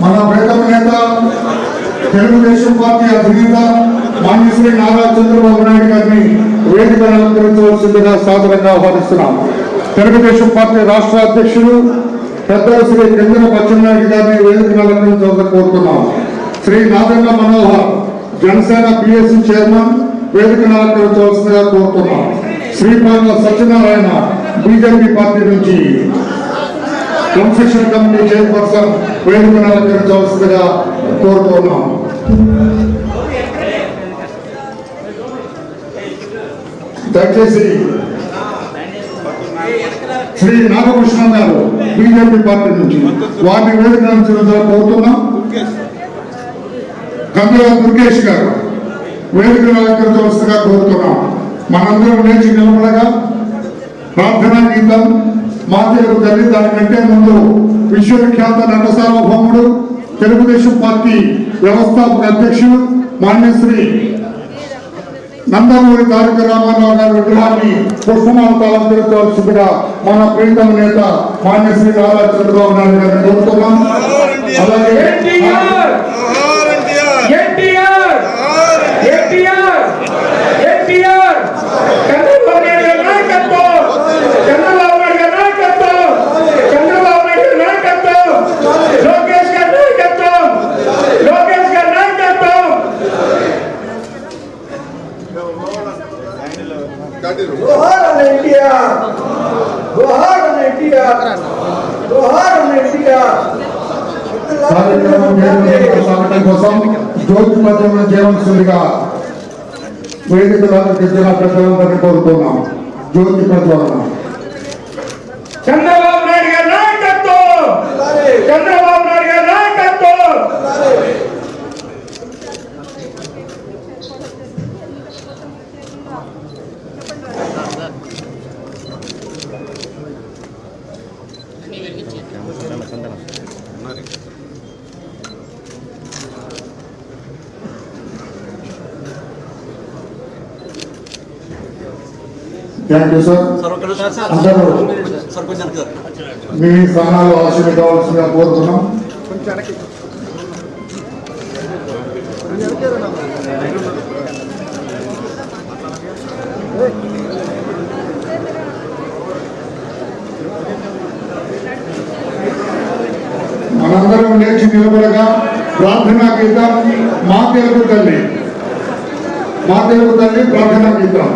మన ప్రేతమ నేత తెలుగుదేశం పార్టీ అధినేత మాన్య శ్రీ నారా చంద్రబాబు నాయుడు గారిని వేదిక అలంకరించవలసిందిగా సాదరంగా ఆహ్వానిస్తున్నాం. తెలుగుదేశం పార్టీ రాష్ట్ర అధ్యక్షులు పెద్ద శ్రీ చంద్ర పచ్చెన్నాయుడు గారిని వేదిక అలంకరించవలసి కోరుతున్నాం. శ్రీ నాదన్న మనోహర్ జనసేన పిఎస్సి చైర్మన్ వేదిక అలంకరించవలసిందిగా కోరుతున్నాం. శ్రీపాద సత్యనారాయణ బీజేపీ పార్టీ నుంచి. కన్స్ట్రక్షన్ కమిటీ చైర్పర్సన్ వేదికను అలంకరించవలసిందిగా కోరుతున్నాం. దయచేసి శ్రీ నాగకృష్ణ గారు బీజేపీ పార్టీ నుంచి వారిని వేదిక అలంకరించవలసిందిగా కోరుతున్నాం. గంగుల దుర్గేష్ గారు వేదికను అలంకరించవలసిందిగా కోరుతున్నాం. మనందరం లేచి నిలబడగా ప్రార్థనా గీతం మాతేరు తల్లి దానికంటే ముందు విశ్వవిఖ్యాత నట సార్వభౌముడు తెలుగుదేశం పార్టీ వ్యవస్థాపక అధ్యక్షుడు మాన్యశ్రీ నందమూరి తారక రామారావు గారి విగ్రహాన్ని పుష్పమాలతో అలంకరించవలసిందిగా మన ప్రీతం నేత మాన్యశ్రీ నారా చంద్రబాబు నాయుడు గారిని కోరుతున్నాం. అలాగే ఎన్టీఆర్ ఎన్టీఆర్ ఎన్టీఆర్ ఎన్టీఆర్ చంద్రబాబు నాయుడు గారి నాయకత్వం చంద్రబాబు నాయుడు గారి నాయకత్వం చంద్రబాబు నాయుడు గారి నాయకత్వం లోకేష్ గారి నాయకత్వం లోకేష్ గారి నాయకత్వం జోహార్ ఎన్టీఆర్ జోహార్ ఎన్టీఆర్ జోహార్ ఎన్టీఆర్ కార్యక్రమం సాగటం కోసం జ్యోతి మధ్యలో చేయవలసిందిగా వేదికలో గిరిజన ప్రజలందరినీ కోరుతున్నాం. జ్యోతి ప్రజ్వలన చంద్రబాబు నాయుడు గారి నాయకత్వం! చంద్రబాబు నాయుడు గారి నాయకత్వం! థ్యాంక్ యూ సార్ అందరూ మీ స్థానాలు ఆశీర్వదించవలసిందిగా కోరుతున్నాం మనందరం లేచి నిలబడగా ప్రార్థనా గీతం మా తెలుగు తల్లి. మా తెలుగు తల్లి ప్రార్థనా గీతం.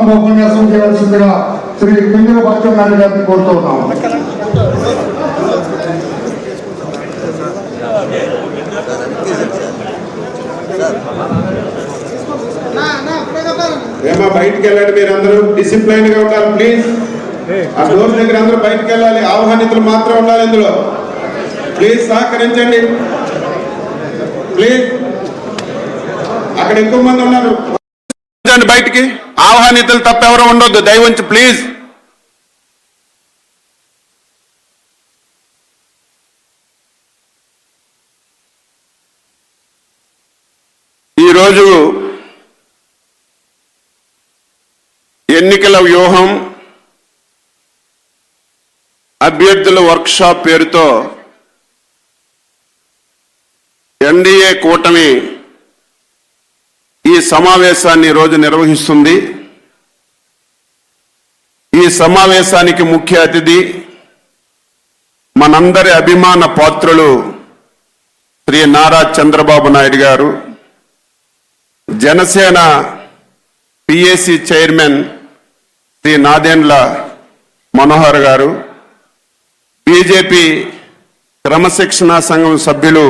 చేయాల్సిందిగా శ్రీ కింజల బచ్చన్ నాయుడు గారిని కోరుతూ ఉన్నాం. ఏమా బయటికి వెళ్ళండి మీరు అందరూ డిసిప్లైన్గా ఉండాలి ప్లీజ్ ఆ డోర్ దగ్గర అందరూ బయటికి వెళ్ళాలి. ఆహ్వానితులు మాత్రం ఉండాలి ఇందులో. ప్లీజ్ సహకరించండి. ప్లీజ్ అక్కడ ఎక్కువ మంది ఉన్నారు. బయటికి. ఆహ్వానితులు తప్ప ఎవరు ఉండొద్దు. దయవంచి ప్లీజ్. ఈరోజు ఎన్నికల వ్యూహం అభ్యర్థుల వర్క్షాప్ పేరుతో ఎన్డీఏ కూటమి ఈ సమావేశాన్ని రోజు నిర్వహిస్తుంది. ఈ సమావేశానికి ముఖ్య అతిథి మనందరి అభిమాన పాత్రులు Shri Nara Chandrababu Naidu garu Janasena PAC chairman Shri Nadendla Manohar garu BJP క్రమశిక్షణా సంఘం సభ్యులు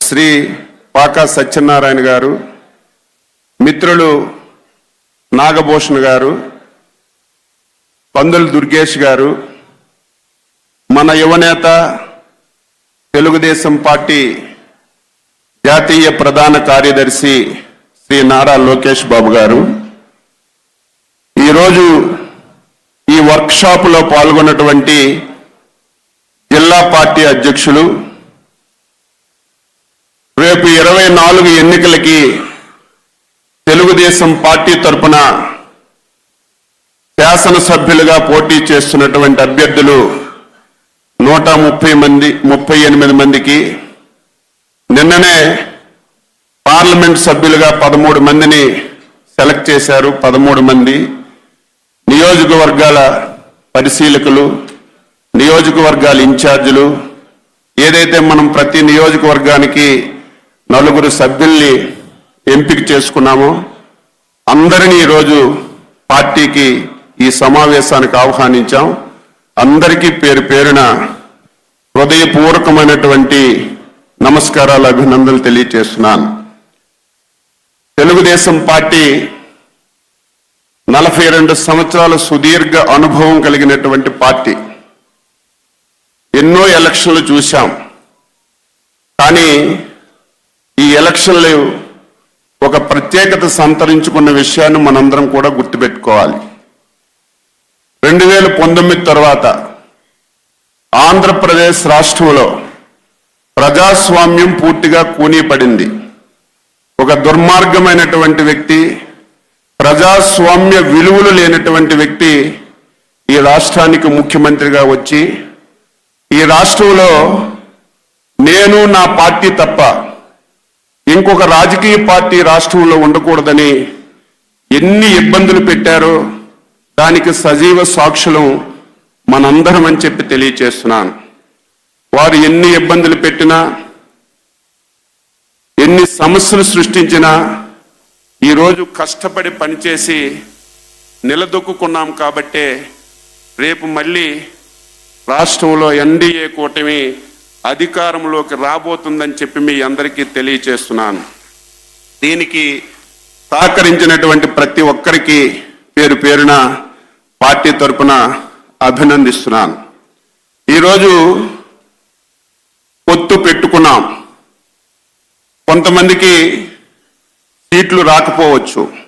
శ్రీ పాకా సత్యనారాయణ గారు మిత్రులు నాగభూషణ్ గారు పందులు దుర్గేష్ గారు మన యువనేత తెలుగుదేశం పార్టీ జాతీయ ప్రధాన కార్యదర్శి శ్రీ నారా లోకేష్ బాబు గారు. ఈరోజు ఈ వర్క్షాప్లో పాల్గొన్నటువంటి జిల్లా పార్టీ అధ్యక్షులు రేపు ఇరవై నాలుగు ఎన్నికలకి తెలుగుదేశం పార్టీ తరపున శాసనసభ్యులుగా పోటీ చేస్తున్నటువంటి అభ్యర్థులు నూట ముప్పై మంది ముప్పై ఎనిమిది మందికి నిన్ననే పార్లమెంట్ సభ్యులుగా పదమూడు మందిని సెలెక్ట్ చేశారు. పదమూడు మంది నియోజకవర్గాల పరిశీలకులు నియోజకవర్గాల ఇన్ఛార్జీలు. ఏదైతే మనం ప్రతి నియోజకవర్గానికి నలుగురు సభ్యుల్ని ఎంపిక చేసుకున్నాము. అందరినీ ఈరోజు పార్టీకి ఈ సమావేశానికి ఆహ్వానించాం. అందరికీ పేరు పేరున హృదయపూర్వకమైనటువంటి నమస్కారాలు అభినందనలు తెలియచేస్తున్నాను. తెలుగుదేశం పార్టీ నలభై రెండు సంవత్సరాల సుదీర్ఘ అనుభవం కలిగినటువంటి పార్టీ. ఎన్నో ఎలక్షన్లు చూశాం. కానీ ఈ ఎలక్షన్లు ఒక ప్రత్యేకత సంతరించుకున్న విషయాన్ని మనందరం కూడా గుర్తుపెట్టుకోవాలి. రెండు వేల పంతొమ్మిది తర్వాత ఆంధ్రప్రదేశ్ రాష్ట్రంలో ప్రజాస్వామ్యం పూర్తిగా కూనీపడింది. ఒక దుర్మార్గమైనటువంటి వ్యక్తి ప్రజాస్వామ్య విలువలు లేనటువంటి వ్యక్తి ఈ రాష్ట్రానికి ముఖ్యమంత్రిగా వచ్చి ఈ రాష్ట్రంలో నేను నా పార్టీ తప్ప ఇంకొక రాజకీయ పార్టీ రాష్ట్రంలో ఉండకూడదని ఎన్ని ఇబ్బందులు పెట్టారో దానికి సజీవ సాక్షులం మనందరం అని చెప్పి తెలియచేస్తున్నాను. వారు ఎన్ని ఇబ్బందులు పెట్టినా ఎన్ని సమస్యలు సృష్టించినా ఈరోజు కష్టపడి పనిచేసి నిలదొక్కున్నాం కాబట్టే రేపు మళ్ళీ రాష్ట్రంలో ఎన్డీఏ కూటమి అధికారంలోకి రాబోతుందని చెప్పి మీ అందరికీ తెలియచేస్తున్నాను. దీనికి సహకరించినటువంటి ప్రతి ఒక్కరికి పేరు పేరున పార్టీ తరపున అభినందిస్తున్నాను. ఈరోజు పొత్తు పెట్టుకున్నాం. కొంతమందికి సీట్లు రాకపోవచ్చు.